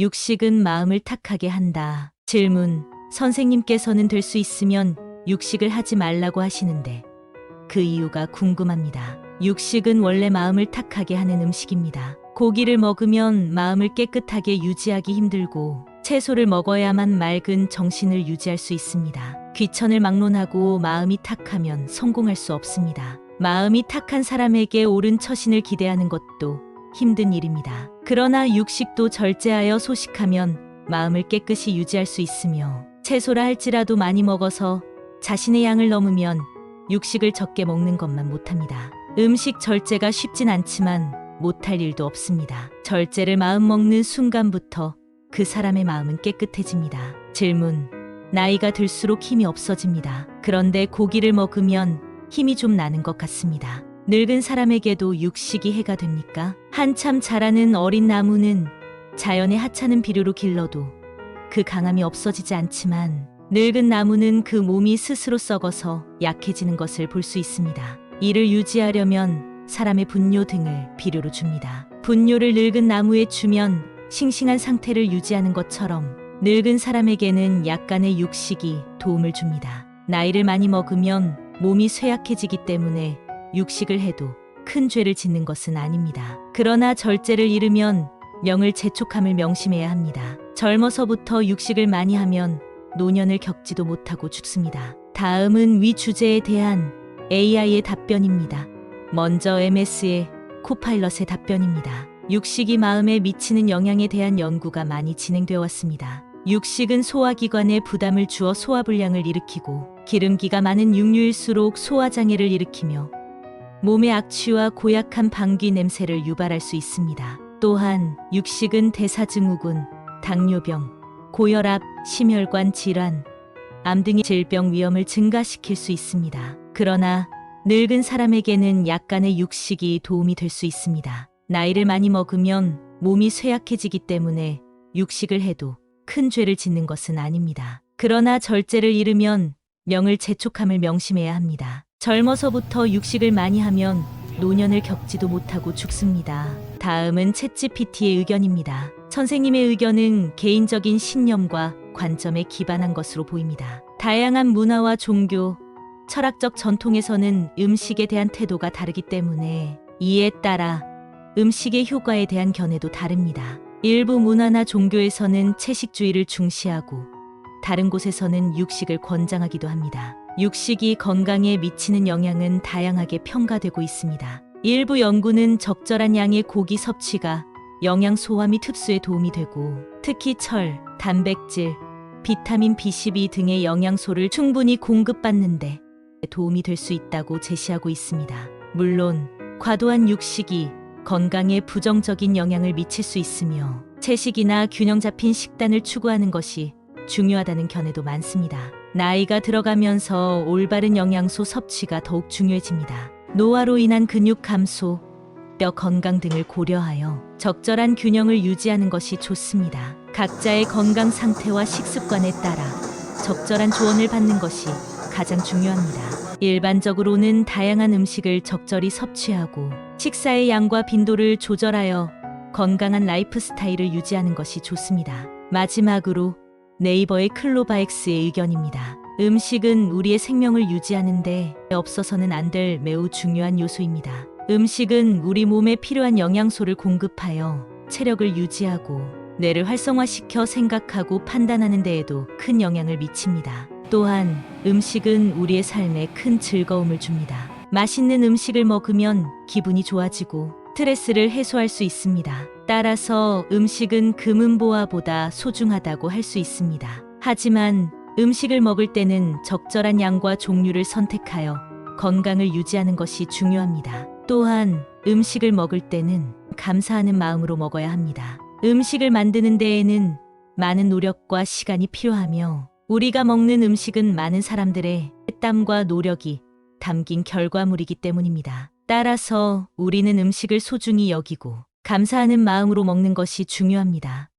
육식은 마음을 탁하게 한다. 질문. 선생님께서는 될 수 있으면 육식을 하지 말라고 하시는데 그 이유가 궁금합니다. 육식은 원래 마음을 탁하게 하는 음식입니다. 고기를 먹으면 마음을 깨끗하게 유지하기 힘들고 채소를 먹어야만 맑은 정신을 유지할 수 있습니다. 귀천을 막론하고 마음이 탁하면 성공할 수 없습니다. 마음이 탁한 사람에게 옳은 처신을 기대하는 것도 힘든 일입니다. 그러나 육식도 절제하여 소식하면 마음을 깨끗이 유지할 수 있으며 채소라 할지라도 많이 먹어서 자신의 양을 넘으면 육식을 적게 먹는 것만 못합니다. 음식 절제가 쉽진 않지만 못할 일도 없습니다. 절제를 마음 먹는 순간부터 그 사람의 마음은 깨끗해집니다. 질문. 나이가 들수록 힘이 없어집니다. 그런데 고기를 먹으면 힘이 좀 나는 것 같습니다. 늙은 사람에게도 육식이 해가 됩니까? 한참 자라는 어린 나무는 자연의 하찮은 비료로 길러도 그 강함이 없어지지 않지만 늙은 나무는 그 몸이 스스로 썩어서 약해지는 것을 볼 수 있습니다. 이를 유지하려면 사람의 분뇨 등을 비료로 줍니다. 분뇨를 늙은 나무에 주면 싱싱한 상태를 유지하는 것처럼 늙은 사람에게는 약간의 육식이 도움을 줍니다. 나이를 많이 먹으면 몸이 쇠약해지기 때문에 육식을 해도 큰 죄를 짓는 것은 아닙니다. 그러나 절제를 잃으면 명을 재촉함을 명심해야 합니다. 젊어서부터 육식을 많이 하면 노년을 겪지도 못하고 죽습니다. 다음은 위 주제에 대한 AI의 답변입니다. 먼저 MS의 코파일럿의 답변입니다. 육식이 마음에 미치는 영향에 대한 연구가 많이 진행되어 왔습니다. 육식은 소화기관에 부담을 주어 소화불량을 일으키고 기름기가 많은 육류일수록 소화장애를 일으키며 몸의 악취와 고약한 방귀 냄새를 유발할 수 있습니다. 또한 육식은 대사증후군, 당뇨병, 고혈압, 심혈관 질환, 암 등의 질병 위험을 증가시킬 수 있습니다. 그러나 늙은 사람에게는 약간의 육식이 도움이 될 수 있습니다. 나이를 많이 먹으면 몸이 쇠약해지기 때문에 육식을 해도 큰 죄를 짓는 것은 아닙니다. 그러나 절제를 잃으면 명을 재촉함을 명심해야 합니다. 젊어서부터 육식을 많이 하면 노년을 겪지도 못하고 죽습니다. 다음은 챗GPT의 의견입니다. 선생님의 의견은 개인적인 신념과 관점에 기반한 것으로 보입니다. 다양한 문화와 종교, 철학적 전통에서는 음식에 대한 태도가 다르기 때문에 이에 따라 음식의 효과에 대한 견해도 다릅니다. 일부 문화나 종교에서는 채식주의를 중시하고 다른 곳에서는 육식을 권장하기도 합니다. 육식이 건강에 미치는 영향은 다양하게 평가되고 있습니다. 일부 연구는 적절한 양의 고기 섭취가 영양 소화 및 흡수에 도움이 되고 특히 철, 단백질, 비타민 B12 등의 영양소를 충분히 공급받는데 도움이 될 수 있다고 제시하고 있습니다. 물론 과도한 육식이 건강에 부정적인 영향을 미칠 수 있으며 채식이나 균형 잡힌 식단을 추구하는 것이 중요하다는 견해도 많습니다. 나이가 들어가면서 올바른 영양소 섭취가 더욱 중요해집니다. 노화로 인한 근육 감소, 뼈 건강 등을 고려하여 적절한 균형을 유지하는 것이 좋습니다. 각자의 건강 상태와 식습관에 따라 적절한 조언을 받는 것이 가장 중요합니다. 일반적으로는 다양한 음식을 적절히 섭취하고 식사의 양과 빈도를 조절하여 건강한 라이프 스타일을 유지하는 것이 좋습니다. 마지막으로 네이버의 클로바엑스의 의견입니다. 음식은 우리의 생명을 유지하는데 없어서는 안 될 매우 중요한 요소입니다. 음식은 우리 몸에 필요한 영양소를 공급하여 체력을 유지하고 뇌를 활성화시켜 생각하고 판단하는 데에도 큰 영향을 미칩니다. 또한 음식은 우리의 삶에 큰 즐거움을 줍니다. 맛있는 음식을 먹으면 기분이 좋아지고 스트레스를 해소할 수 있습니다. 따라서 음식은 금은보화보다 소중하다고 할 수 있습니다. 하지만 음식을 먹을 때는 적절한 양과 종류를 선택하여 건강을 유지하는 것이 중요합니다. 또한 음식을 먹을 때는 감사하는 마음으로 먹어야 합니다. 음식을 만드는 데에는 많은 노력과 시간이 필요하며 우리가 먹는 음식은 많은 사람들의 땀과 노력이 담긴 결과물이기 때문입니다. 따라서 우리는 음식을 소중히 여기고 감사하는 마음으로 먹는 것이 중요합니다.